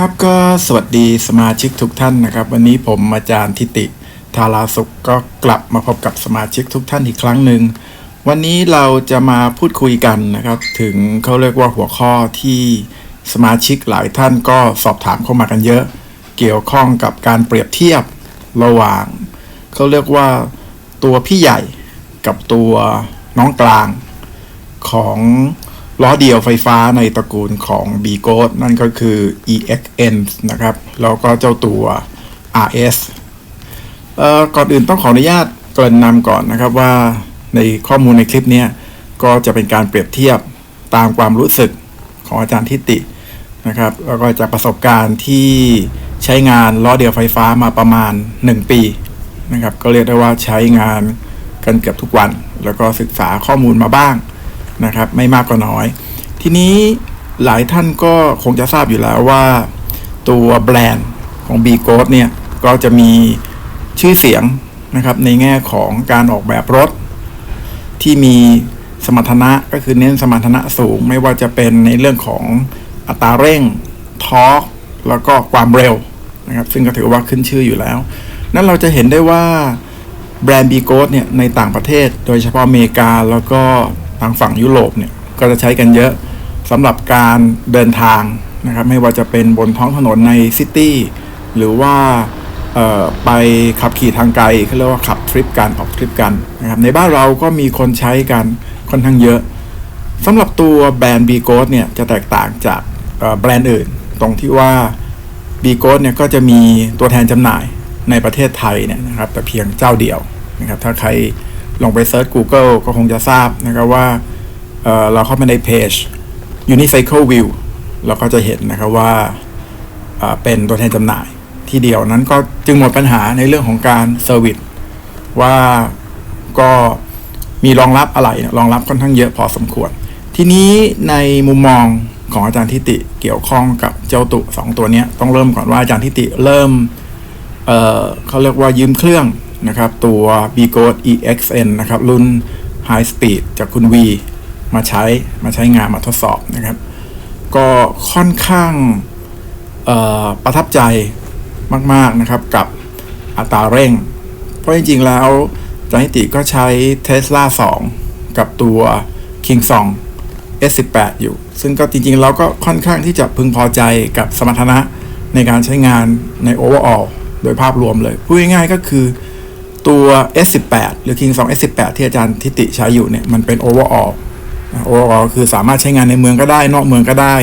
ครับก็สวัสดีสมาชิกทุกท่านนะครับ วันนี้ผมอาจารย์ทิติธาราสุขก็กลับมาพบกับสมาชิกทุกท่านอีกครั้งหนึ่งวันนี้เราจะมาพูดคุยกันนะครับ ถึงเขาเรียกว่าหัวข้อที่สมาชิกหลายท่านก็สอบถามเข้ามากันเยอะ เกี่ยวข้องกับการเปรียบเทียบระหว่างเขาเรียกว่าตัวพี่ใหญ่กับตัวน้องกลางของ ล้อเดียวไฟฟ้าในตระกูลของ b g o d นั่นก็คือ EXN นะครับ แล้วก็เจ้าตัว RS เอ่อก่อนอื่นต้องขออนุญาตเกริ่นนำก่อนนะครับว่าในข้อมูลในคลิปนี้ก็จะเป็นการเปรียบเทียบตามความรู้สึกของอาจารย์ทิตินะครับ แล้วก็จากประสบการณ์ที่ใช้งานล้อเดียวไฟฟ้ามาประมาณ 1 ปีนะครับ ก็เรียกได้ว่าใช้งานกันเกือบทุกวัน แล้วก็ศึกษาข้อมูลมาบ้าง นะครับ ไม่มากก็น้อย ทีนี้หลายท่านก็คงจะทราบอยู่แล้วว่า ตัวแบรนด์ของ b g o d เนี่ย ก็จะมีชื่อเสียงนะครับ ในแง่ของการออกแบบรถ ที่มีสมรรถนะก็คือเน้นสมรรถนะสูง ไม่ว่าจะเป็นในเรื่องของอัตราเร่งทอร์กแล้วก็ความเร็วนะครับซึ่งก็ถือว่าขึ้นชื่ออยู่แล้ว นั้นเราจะเห็นได้ว่าแบรนด์ b g o d เนี่ยในต่างประเทศ โดยเฉพาะอเมริกาแล้วก็ ทางฝั่งยุโรปเนี่ยก็จะใช้กันเยอะสำหรับการเดินทางนะครับไม่ว่าจะเป็นบนท้องถนนในซิตี้หรือว่าไปขับขี่ทางไกลเขาเรียกว่าขับทริปกันออกทริปกันนะครับในบ้านเราก็มีคนใช้กันค่อนข้างเยอะสำหรับตัวแบรนด์ b g o d เนี่ยจะแตกต่างจากแบรนด์อื่น ตรงที่ว่า b g o d เนี่ยก็จะมีตัวแทนจำหน่ายในประเทศไทยเนี่ยนะครับแต่เพียงเจ้าเดียวนะครับถ้าใคร ลองไปเซิร์ช Google ก็คงจะทราบนะครับว่าเเราเข้าไปในเพจ Unicycle View เราก็จะเห็นนะครับว่าเป็นตัวแทนจำหน่ายที่เดียวนั้นก็จึงหมดปัญหาในเรื่องของการเซอร์วิสว่าก็มีรองรับอะไรรองรับค่อนข้างเยอะพอสมควร ทีนี้ในมุมมองของอาจารย์ทิติเกี่ยวข้องกับเจ้าตุสองตัวนี้ต้องเริ่มก่อนว่าอาจารย์ทิติเริ่มเเขาเรียกว่ายืมเครื่อง นะครับตัว b g o d EXN นะครับ รุ่น High Speed จากคุณ V มาใช้มาใช้งานมาทดสอบนะครับ ก็ค่อนข้างประทับใจมาก ๆ นะครับ กับอัตราเร่ง เพราะจริง ๆ แล้วจานิติก็ใช้ Tesla 2 กับตัว King 2 S18 อยู่ ซึ่งก็จริง ๆ เราก็ค่อนข้างที่จะพึงพอใจกับสมรรถนะในการใช้งานใน overall โดยภาพรวมเลย พูดง่ายๆก็คือ ตัว S18 หรือ King 2 S18 ที่อาจารย์ทิติใช้อยู่เนี่ย มันเป็น overall overall คือสามารถใช้งานในเมืองก็ได้ นอกเมืองก็ได้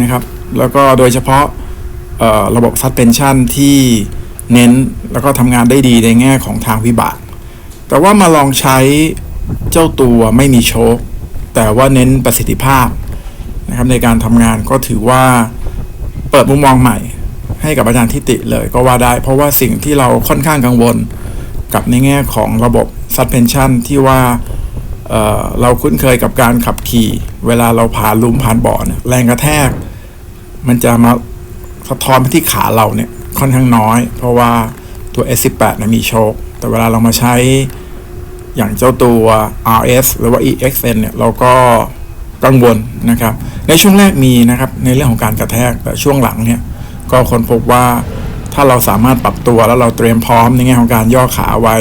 นะครับ แล้วก็โดยเฉพาะระบบ suspension ที่เน้นแล้วก็ทำงานได้ดีในแง่ของทางวิบาก แต่ว่ามาลองใช้เจ้าตัวไม่มีโชคแต่ว่าเน้นประสิทธิภาพนะครับในการทำงานก็ถือว่าเปิดมุมมองใหม่ให้กับอาจารย์ทิติเลยก็ว่าได้ เพราะว่าสิ่งที่เราค่อนข้างกังวล กับในแง่ของระบบ suspension ที่ว่าเเราคุ้นเคยกับการขับขี่ เวลาเราผ่านลุมผ่านบาะเนี่ยแรงกระแทก มันจะมาสะท้อนไปที่ขาเราเนี่ยค่อนข้างน้อย เพราะว่าตัว S18 นะมีโชคแต่เวลาเรามาใช้อย่างเจ้าตัว RS หรือว่า EXN เนี่ยเราก็กังวลนะครับ ในช่วงแรกมีนะครับในเรื่องของการกระแทกแต่ช่วงหลังเนี่ยก็คนพบว่า ถ้าเราสามารถปรับตัวแล้วเราเตรียมพร้อมในแง่ของการย่อขาไว้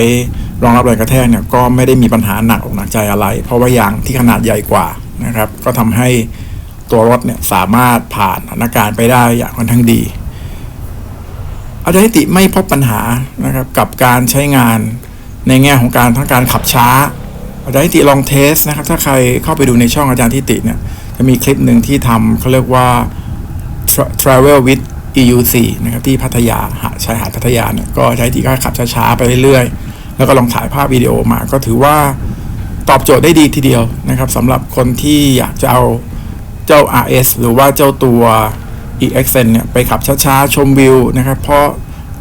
รองรับแรงกระแทกเนี่ยก็ไม่ได้มีปัญหาหนักอกหนักใจอะไร เพราะว่ายางที่ขนาดใหญ่กว่านะครับ ก็ทำให้ตัวรถเนี่ยสามารถผ่านสถานการณ์ไปได้อย่างค่อนข้างดีอาจารย์ติไม่พบปัญหานะครับกับการใช้งานในแง่ของการทั้งการขับช้าอาจารย์ติลองเทสนะครับ ถ้าใครเข้าไปดูในช่องอาจารย์ทิติเนี่ยจะมีคลิปหนึ่งที่ทำเขาเรียกว่า travel with EUC นะครับที่พัทยาหาชายหาดพัทยาเนี่ยก็ใช้ที่ก็ขับช้าๆไปเรื่อยๆ แล้วก็ลองถ่ายภาพวิดีโอมาก็ถือว่าตอบโจทย์ได้ดีทีเดียวนะครับสำหรับคนที่อยากจะเอาเจ้า RS หรือว่าเจ้าตัว EXN เนี่ยไปขับช้าๆ ชมวิวนะครับ เพราะ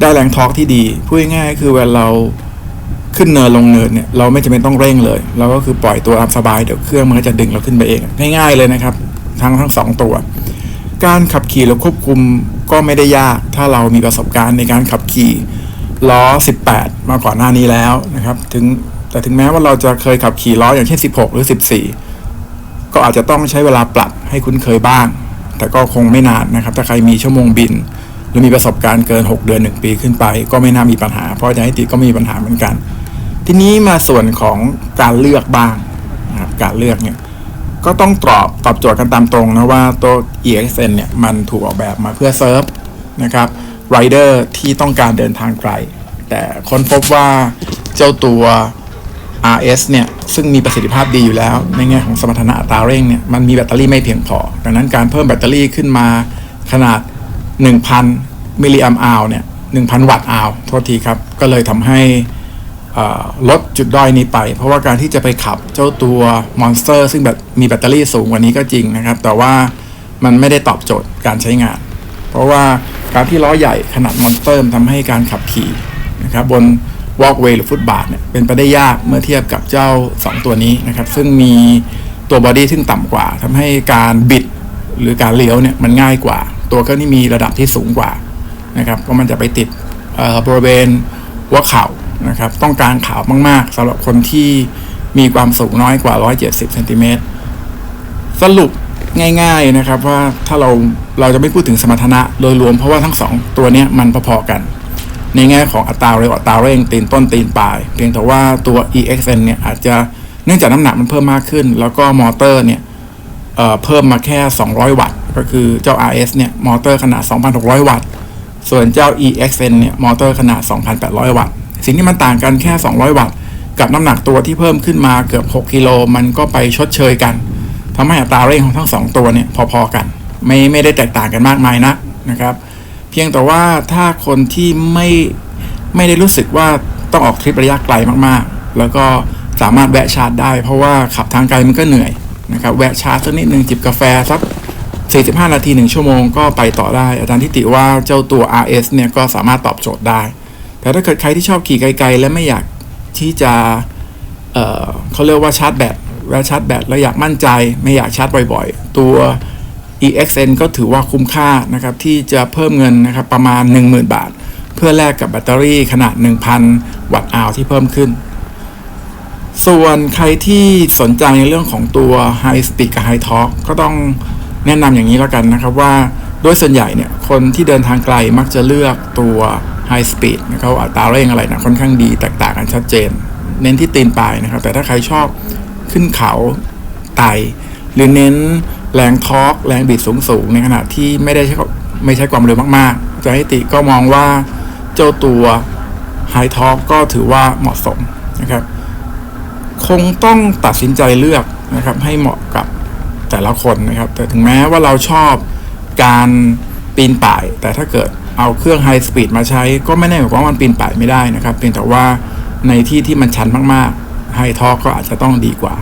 ได้แรงทอร์กที่ดีพูดง่ายๆคือเวลาเราขึ้นเนินลงเนินเนี่ยเราไม่จำเป็นต้องเร่งเลย เราก็คือปล่อยตัวอับสบายเดี๋ยวเครื่องมันก็จะดึงเราขึ้นไปเอง ง่ายๆเลยนะครับ ทั้งทั้งสองตัว การขับขี่หรือควบคุม ก็ไม่ได้ยากถ้าเรามีประสบการณ์ในการขับขี่ล้อ 18 มาก่อนหน้านี้แล้วนะครับ ถึงแต่ถึงแม้ว่าเราจะเคยขับขี่ล้ออย่างเช่น 16 หรือ 14 ก็อาจจะต้องใช้เวลาปรับให้คุ้นเคยบ้าง แต่ก็คงไม่นานนะครับ ถ้าใครมีชั่วโมงบิน หรือมีประสบการณ์เกิน 6 เดือน 1 ปีขึ้นไป ก็ไม่น่ามีปัญหา เพราะอาจารย์นิติก็มีปัญหาเหมือนกัน ทีนี้มาส่วนของการเลือกบ้างนะครับการเลือกเนี่ย ก็ต้องตอบตอบโจทย์กันตามตรงนะว่าตัว EXN เนี่ยมันถูกออกแบบมาเพื่อเซิร์ฟนะครับไรเดอร์ที่ต้องการเดินทางไกล แต่ค้นพบว่าเจ้าตัว RS เนี่ย ซึ่งมีประสิทธิภาพดีอยู่แล้ว ในแง่ของสมรรถนะอัตราเร่งเนี่ย มันมีแบตเตอรี่ไม่เพียงพอ ดังนั้นการเพิ่มแบตเตอรี่ขึ้นมาขนาด 1,000 มิลลิแอมป์อาวเนี่ย 1,000 วัตต์อาวโทษทีครับ ก็เลยทำให้ ลดจุดด้อยนี้ไป เพราะว่าการที่จะไปขับเจ้าตัวมอนสเตอร์ซึ่งแบบมีแบตเตอรี่สูงกว่านี้ก็จริงนะครับ แต่ว่ามันไม่ได้ตอบโจทย์การใช้งาน เพราะว่าการที่ล้อใหญ่ขนาดมอนสเตอร์ทำให้การขับขี่นะครับบนวอล์กเวย์หรือฟุตบาทเนี่ยเป็นไปได้ยากเมื่อเทียบกับเจ้า 2 ตัวนี้นะครับ ซึ่งมีตัวบอดี้ซึ่งต่ำกว่าทำให้การบิดหรือการเลี้ยวเนี่ยมันง่ายกว่า ตัวเครื่องนี่มีระดับที่สูงกว่านะครับก็มันจะไปติดเอ่อบริเวณหัวเข่า นะครับต้องการขาวมาก ๆสำหรับคนที่มีความสูงน้อยกว่า 170เซนติเมตรสรุปง่ายๆนะครับว่าถ้าเราเราจะไม่พูดถึงสมรรถนะโดยรวมเพราะว่าทั้งสองตัวนี้มันพอๆกัน ในแง่ของอัตราเร็วอัตราเร่งตีนต้นตีนปลาย เพียงแต่ว่าตัว EXN เนี่ยอาจจะเนื่องจากน้ำหนักมันเพิ่มมากขึ้น แล้วก็มอเตอร์เนี่ยเเพิ่มมาแค่ 200 วัตต์ ก็คือเจ้า RS เนี่ยมอเตอร์ขนาด 2,600 วัตต์ ส่วนเจ้า EXN เนี่ยมอเตอร์ขนาด 2,800 วัตต์ สิ่งที่มันต่างกันแค่ 200 วัตต์ กับน้ำหนักตัวที่เพิ่มขึ้นมาเกือบ 6 กิโลมันก็ไปชดเชยกันทำให้อัตราเร่งของทั้ง 2 ตัวเนี่ยพอๆกัน ไม่ไม่ได้แตกต่างกันมากมายนักนะครับ เพียงแต่ว่าถ้าคนที่ไม่ไม่ได้รู้สึกว่าต้องออกทริประยะไกลมากๆ แล้วก็สามารถแวะชาร์จได้ เพราะว่าขับทางไกลมันก็เหนื่อยนะครับแวะชาร์จสักนิดหนึ่งจิบกาแฟสัก45 นาที 1 ชั่วโมงก็ไปต่อได้ อาจารย์ทิติว่าเจ้าตัว RS เนี่ยก็สามารถตอบโจทย์ได้ แต่ถ้าเกิดใครที่ชอบขี่ไกล ๆ และไม่อยากที่จะเเขาเรียกว่าชาร์จแบตแล้วชาร์จแบตแล้วอยากมั่นใจ ไม่อยากชาร์จบ่อยๆ ตัว EXN ก็ถือว่าคุ้มค่านะครับที่จะเพิ่มเงินนะครับประมาณ 10,000 บาท เพื่อแลกกับแบตเตอรี่ขนาด 1,000 วัตต์อาวที่เพิ่มขึ้น ส่วนใครที่สนใจในเรื่องของตัว High Speed กับ High Torque ก็ต้องแนะนำอย่างนี้แล้วกันนะครับว่าโดยส่วนใหญ่เนี่ยคนที่เดินทางไกลมักจะเลือกตัว High Speed นะครับอัตราเร่งอะไรนะค่อนข้างดีแตกต่างกันชัดเจน เน้นที่ตีนปลายนะครับ แต่ถ้าใครชอบขึ้นเขาไต่หรือเน้นแรงทอร์กแรงบิดสูงๆในขณะที่ไม่ได้ใช้ไม่ใช้ความเร็วมากๆจะให้ติก็มองว่าเจ้าตัว High Torque ก็ถือว่าเหมาะสมนะครับ คงต้องตัดสินใจเลือกนะครับ ให้เหมาะกับแต่ละคนนะครับ แต่ถึงแม้ว่าเราชอบการปีนป่าย แต่ถ้าเกิด เอาเครื่องไฮสปีดมาใช้ ก็ไม่ได้หมายความว่ามันปีนป่ายไม่ได้นะครับ เพียงแต่ว่าในที่ที่มันชันมากๆไฮทอก็อาจจะต้องดีกว่า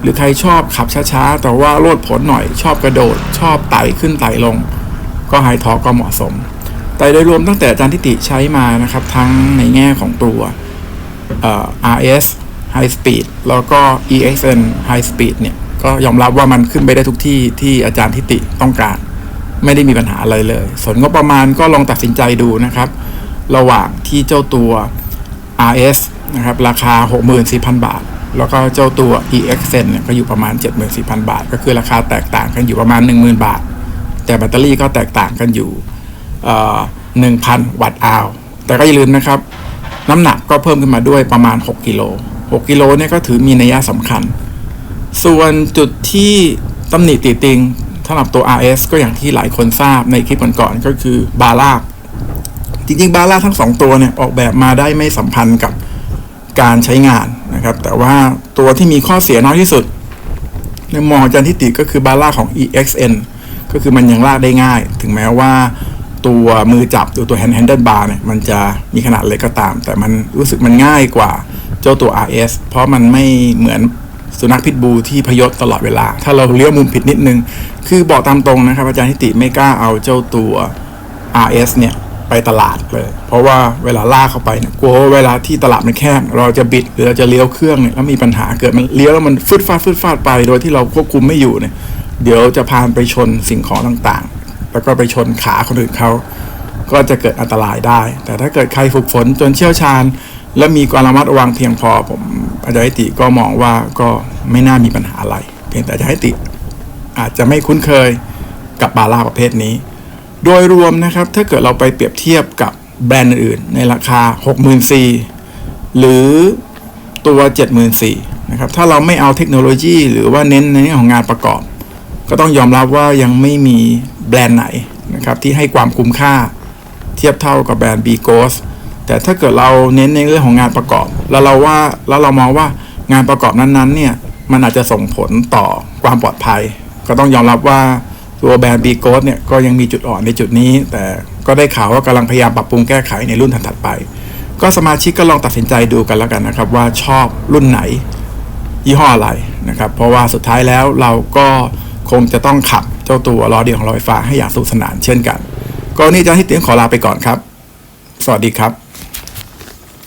หรือใครชอบขับช้าๆ แต่ว่าโลดผลหน่อยชอบกระโดด ชอบไต่ขึ้นไต่ลง ก็ไฮทอก็เหมาะสม แต่โดยรวมตั้งแต่อาจารย์ทิติใช้มานะครับ ทั้งในแง่ของตัวเอ่อ RS High Speed แล้วก็ EXN High Speed เนี่ยก็ยอมรับว่ามันขึ้นไปได้ทุกที่ที่อาจารย์ทิติต้องการ ไม่ได้มีปัญหาอะไรเลย ส่วนงบประมาณก็ลองตัดสินใจดูนะครับ ระหว่างที่เจ้าตัว RS นะครับราคา 64,000 บาท แล้วก็เจ้าตัว EXN เนี่ยก็อยู่ประมาณ 74,000 บาท ก็คือราคาแตกต่างกันอยู่ประมาณ 10,000 บาท แต่แบตเตอรี่ก็แตกต่างกันอยู่1,000 วัตต์อาวแต่ก็อย่าลืมนะครับ น้ำหนักก็เพิ่มขึ้นมาด้วยประมาณ 6 กิโล 6 กิโลเนี่ยก็ถือมีนัยสำคัญ ส่วนจุดที่ตำหนิติติง สำหรับตัว RS ก็อย่างที่หลายคนทราบในคลิปก่อนๆก็คือบาร่าจริงๆบาร่าทั้ง 2 ตัวเนี่ยออกแบบมาได้ไม่สัมพันธ์กับการใช้งานนะครับ แต่ว่าตัวที่มีข้อเสียน้อยที่สุด ในมองจารย์ทิติก็คือบาร่าของ EXN ก็คือมันยังลากได้ง่าย ถึงแม้ว่าตัวมือจับตัวตัว hand handle bar เนี่ยมันจะมีขนาดเล็กก็ตาม แต่มันรู้สึกมันง่ายกว่าเจ้าตัว RS เพราะมันไม่เหมือนสุนัขพิษบูที่พยศตลอดเวลา ถ้าเราเลี้ยวมุมผิดนิดนึง คือบอกตามตรงนะครับ อาจารย์ทิติไม่กล้าเอาเจ้าตัว RS เนี่ยไปตลาดเลย เพราะว่าเวลาล่าเข้าไปเนี่ยกลัวว่าเวลาที่ตลาดมันแคบเราจะบิดหรือเราจะเลี้ยวเครื่องเนี่ยแล้วมีปัญหาเกิดมันเลี้ยวแล้วมันฟึดฟาดฟึดฟาดไป โดยที่เราควบคุมไม่อยู่เนี่ยเดี๋ยวจะพานไปชนสิ่งของต่างๆ แล้วก็ไปชนขาคนอื่นเขาก็จะเกิดอันตรายได้ แต่ถ้าเกิดใครฝึกฝนจนเชี่ยวชาญ และมีความระมัดระวังเพียงพอผมอาจารย์ติก็มองว่าก็ไม่น่ามีปัญหาอะไร เพียงแต่อาจารย์ติ อาจจะไม่คุ้นเคยกับบาร่าประเภทนี้ โดยรวมนะครับถ้าเกิดเราไปเปรียบเทียบกับแบรนด์อื่นในราคา 64,000หรือตัว 74,000นะครับถ้าเราไม่เอาเทคโนโลยีหรือว่าเน้นในเรื่องของงานประกอบ ก็ต้องยอมรับว่ายังไม่มีแบรนด์ไหนนะครับที่ให้ความคุ้มค่าเทียบเท่ากับแบรนด์ b g o s แต่ถ้าเกิดเราเน้นในเรื่องของงานประกอบ แล้วเราว่าแล้วเรามองว่างานประกอบนั้นๆเนี่ยมันอาจจะส่งผลต่อความปลอดภัย ก็ต้องยอมรับว่าตัวแบรนด์ b g o s เนี่ยก็ยังมีจุดอ่อนในจุดนี้ แต่ก็ได้ข่าวว่ากำลังพยายามปรับปรุงแก้ไขในรุ่นถัดๆไป ก็สมาชิกก็ลองตัดสินใจดูกันแล้วกันนะครับ ว่าชอบรุ่นไหนยี่ห้ออะไรนะครับ เพราะว่าสุดท้ายแล้วเราก็คงจะต้องขับเจ้าตัวล้อเดียวของราไฟฟ้าให้อย่างสนุกสนานเช่นกันก็วันนี้อาจารย์ที่เตียงขอลาไปก่อนครับ สวัสดีครับ